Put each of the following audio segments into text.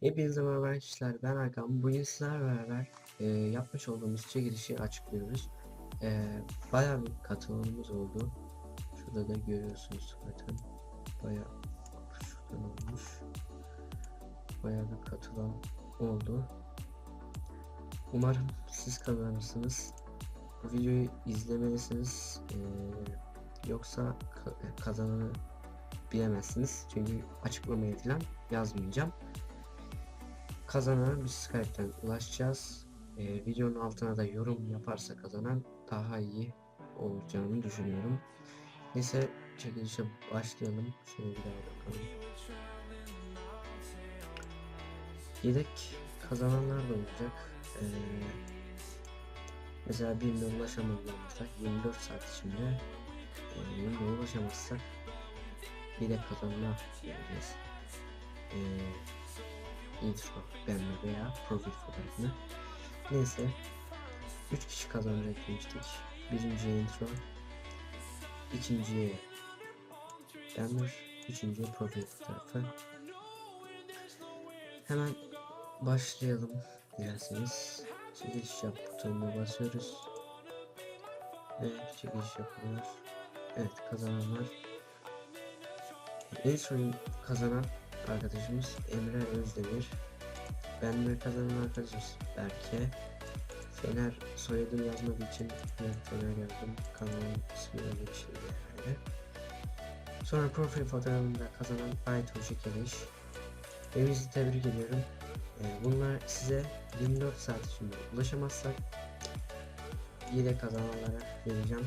Hepinize merhaba arkadaşlar ben Hakan. Bugün sizlerle beraber e, yapmış olduğumuz çekilişi açıklıyoruz. E, bayağı bir katılımımız oldu. Şurada da görüyorsunuz zaten. Bayağı şuradan olmuş. Bayağı bir katılan oldu. Umarım siz kazanırsınız. Bu videoyu izlemelisiniz. E, yoksa ka- kazananı bilemezsiniz. Çünkü açıklamaya falan yazmayacağım. Kazanana biz Skype'den ulaşacağız. Ee, videonun altına da yorum yaparsa kazanan daha iyi olacağını düşünüyorum. Neyse çekilişe başlayalım. Şöyle bir daha bakalım. Yedek kazananlar da olacak. Ee, mesela birine ulaşamadığımızda 24 saat içinde e, birine ulaşamazsak yedek kazanana vereceğiz. Ee, intro beğenme veya profil fotoğrafını. Neyse 3 kişi kazanacak demiştik. Birinciye intro, ikinciye banner, üçüncüye profil fotoğrafı. Hemen başlayalım dilerseniz. Çekiliş yap butonuna basıyoruz. Ve çekiliş yapılıyor. Evet kazananlar. En son kazanan arkadaşımız Emre Özdemir. Ben de kazanan arkadaşımız Berke. Fener soyadını yazmak için Fener yazdım. Kanalın ismi öyle bir şeydi herhalde. Sonra profil fotoğrafında kazanan Aytuğ Şekeriş. Hepinizi tebrik ediyorum. Ee, bunlar size 24 saat içinde ulaşamazsak yine kazananlara vereceğim.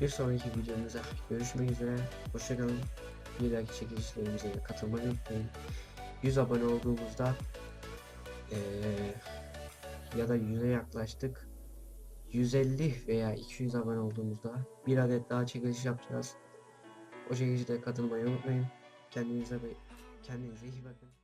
Bir sonraki videomuzda görüşmek üzere. Hoşçakalın. Bir dahaki çekilişlerimize de katılmayı unutmayın. 100 abone olduğumuzda eee, ya da 100'e yaklaştık. 150 veya 200 abone olduğumuzda bir adet daha çekiliş yapacağız. O çekilişe de katılmayı unutmayın. Kendinize kendinize iyi bakın.